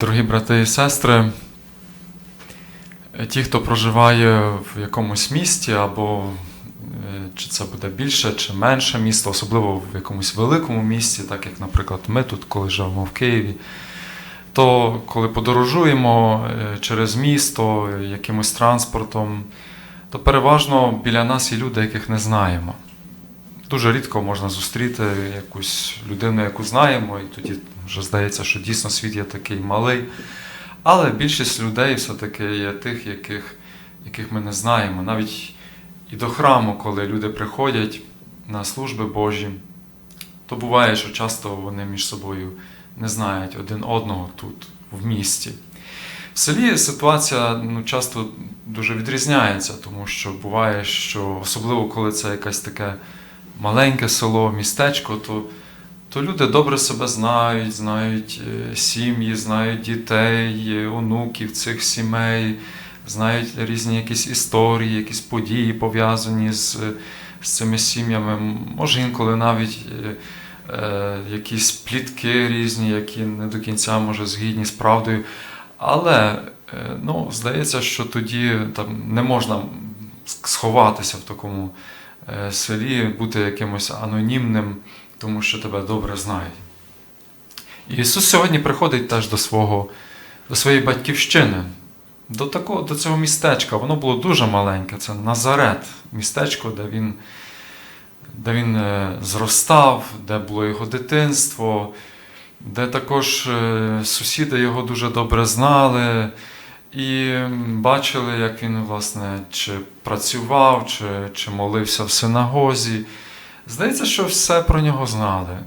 Дорогі брати і сестри, ті, хто проживає в якомусь місті, або е, чи це буде більше чи менше місто, особливо в якомусь великому місті, так як, наприклад, ми тут, коли живемо в Києві, то коли подорожуємо е, через місто якимось транспортом, то переважно біля нас є люди, яких не знаємо. Дуже рідко можна зустріти якусь людину, яку знаємо, і тоді вже здається, що дійсно світ є такий малий. Але більшість людей все-таки є тих, яких, яких ми не знаємо. Навіть і до храму, коли люди приходять на служби Божі, то буває, що часто вони між собою не знають один одного тут, в місті. В селі ситуація ну, часто дуже відрізняється, тому що буває, що особливо коли це якесь таке маленьке село, містечко, то, то люди добре себе знають, знають е, сім'ї, знають дітей, е, онуків цих сімей, знають різні якісь історії, якісь події пов'язані з, з цими сім'ями. Може інколи навіть е, е, якісь плітки різні, які не до кінця може згідні з правдою. Але ну, здається, що тоді там не можна сховатися в такому селі, бути якимось анонімним, тому що тебе добре знають. Ісус сьогодні приходить теж до свого, до своєї батьківщини, до, такого, до цього містечка. Воно було дуже маленьке, це Назарет, містечко, де він, де він е, зростав, де було його дитинство, де також е, сусіди його дуже добре знали. І бачили, як він, власне, чи працював, чи, чи молився в синагозі. Здається, що все про нього знали,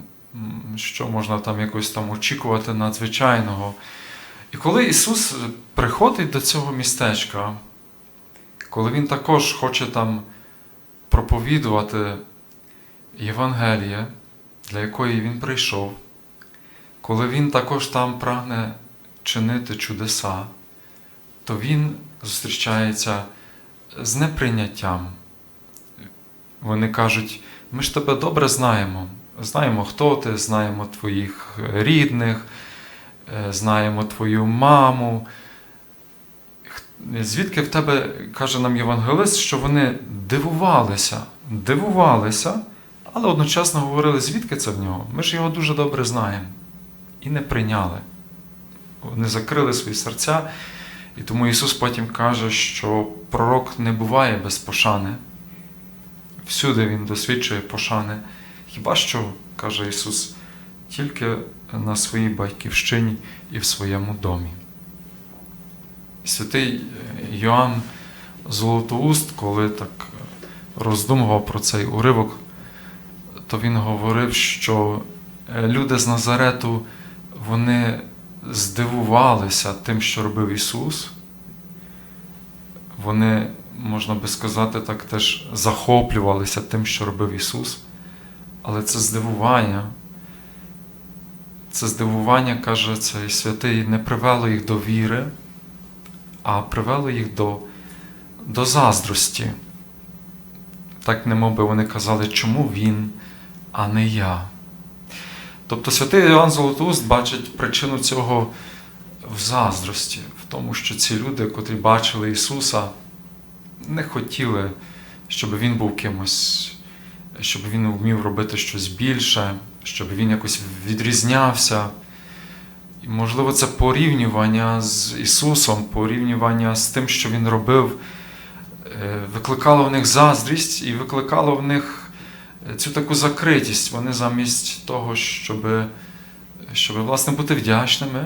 що можна там якось там очікувати надзвичайного. І коли Ісус приходить до цього містечка, коли Він також хоче там проповідувати Євангеліє, для якої Він прийшов, коли Він також там прагне чинити чудеса, то він зустрічається з неприйняттям. Вони кажуть: ми ж тебе добре знаємо. Знаємо, хто ти, знаємо твоїх рідних, е, знаємо твою маму. Звідки в тебе, каже нам Євангелист, що вони дивувалися, дивувалися, але одночасно говорили, звідки це в нього? Ми ж його дуже добре знаємо. І не прийняли. Вони закрили свої серця. І тому Ісус потім каже, що пророк не буває без пошани. Всюди Він досвідчує пошани. Хіба що, каже Ісус, тільки на своїй батьківщині і в своєму домі. Святий Йоанн Золотоуст, коли так роздумував про цей уривок, то він говорив, що люди з Назарету, вони здивувалися тим, що робив Ісус. Вони, можна би сказати, так теж захоплювалися тим, що робив Ісус. Але це здивування, це здивування, каже цей святий, не привело їх до віри, а привело їх до, до заздрості. Так, немов би вони казали, чому він, а не я. Тобто святий Іоанн Золотоуст бачить причину цього в заздрості, в тому, що ці люди, котрі бачили Ісуса, не хотіли, щоб Він був кимось, щоб Він вмів робити щось більше, щоб Він якось відрізнявся. І, можливо, це порівнювання з Ісусом, порівнювання з тим, що Він робив, е, викликало в них заздрість і викликало в них цю таку закритість. Вони замість того, щоб, щоб власне бути вдячними,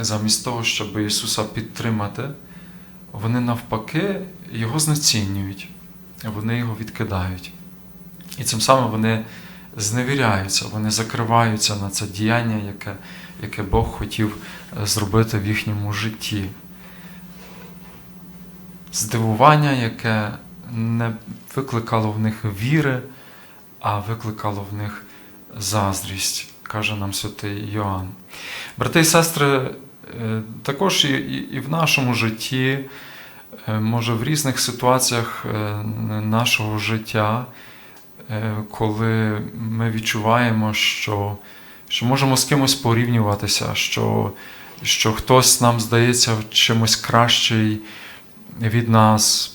замість того, щоб Ісуса підтримати, вони навпаки Його знецінюють, вони його відкидають. І цим самим вони зневіряються, вони закриваються на це діяння, яке, яке Бог хотів зробити в їхньому житті. Здивування, яке не викликало в них віри, а викликало в них заздрість, каже нам святий Йоанн. Брати і сестри, е, також і, і, в нашому житті, е, може в різних ситуаціях е, нашого життя, коли ми відчуваємо, що, що можемо з кимось порівнюватися, що що хтось нам здається чимось кращий від нас.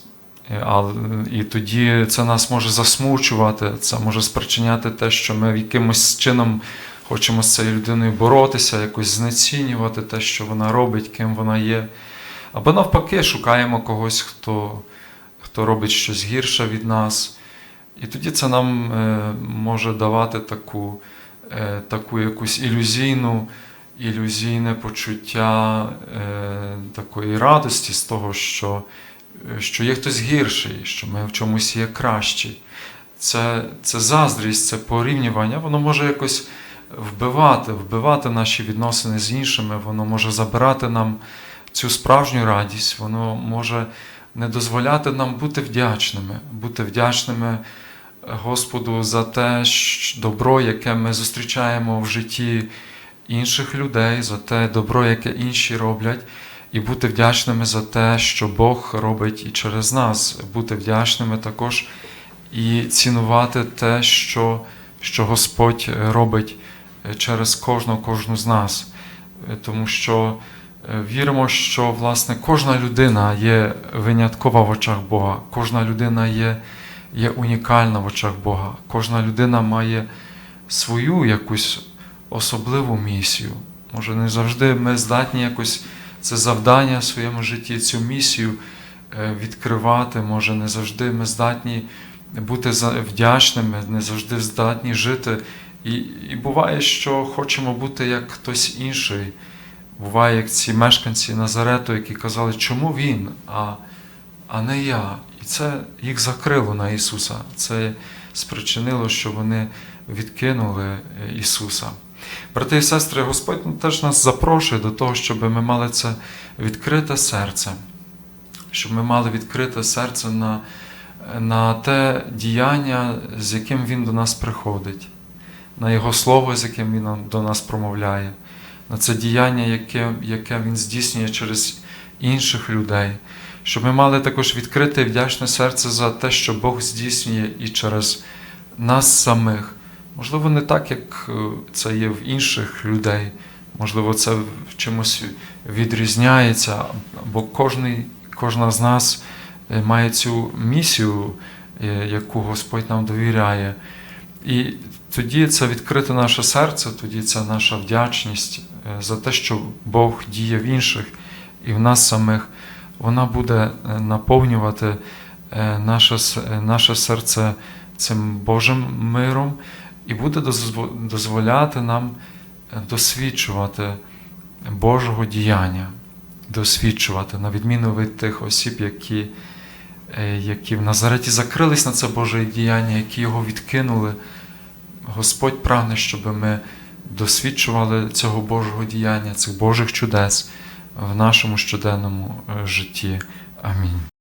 І тоді це нас може засмучувати, це може спричиняти те, що ми якимось чином хочемо з цією людиною боротися, якось знецінювати те, що вона робить, ким вона є. Або навпаки, шукаємо когось, хто, хто робить щось гірше від нас. І тоді це нам е, може давати таку, е, таку якусь ілюзійну, ілюзійне почуття е, такої радості з того, що, що є хтось гірший, що ми в чомусь є кращий. Це, це заздрість, це порівнювання, воно може якось вбивати, вбивати наші відносини з іншими, воно може забирати нам цю справжню радість, воно може не дозволяти нам бути вдячними, бути вдячними Господу за те добро, яке ми зустрічаємо в житті інших людей, за те добро, яке інші роблять, і бути вдячними за те, що Бог робить і через нас, бути вдячними також і цінувати те, що, що Господь робить е, через кожного, кожну з нас. Е, Тому що е, віримо, що власне кожна людина є виняткова в очах Бога, кожна людина є, є унікальна в очах Бога, кожна людина має свою якусь особливу місію. Може, не завжди ми здатні якось це завдання в своєму житті, цю місію е, відкривати. Може, не завжди ми здатні бути вдячними, не завжди здатні жити. І, і буває, що хочемо бути як хтось інший. Буває, як ці мешканці Назарету, які казали, чому він, а, а не я. І це їх закрило на Ісуса. Це спричинило, що вони відкинули е, Ісуса. Брати і сестри, Господь теж нас запрошує до того, щоб ми мали це відкрите серце, щоб ми мали відкрите серце на, на те діяння, з яким Він до нас приходить, на Його Слово, з яким Він до нас промовляє, на це діяння, яке, яке Він здійснює через інших людей, щоб ми мали також відкрите і вдячне серце за те, що Бог здійснює і через нас самих. Можливо, не так, як е, це є в інших людей. Можливо, це в чимось відрізняється, бо кожний, кожна з нас е, має цю місію, е, яку Господь нам довіряє. І тоді це відкрите наше серце, тоді це наша вдячність за те, що Бог діє в інших і в нас самих. Вона буде наповнювати наше, наше серце цим Божим миром і буде дозволяти нам е, досвідчувати Божого діяння, досвідчувати, на відміну від тих осіб, які, е, які в Назареті закрились на це Боже діяння, які його відкинули. Господь прагне, щоб ми досвідчували цього Божого діяння, цих Божих чудес в нашому щоденному е, житті. Амінь.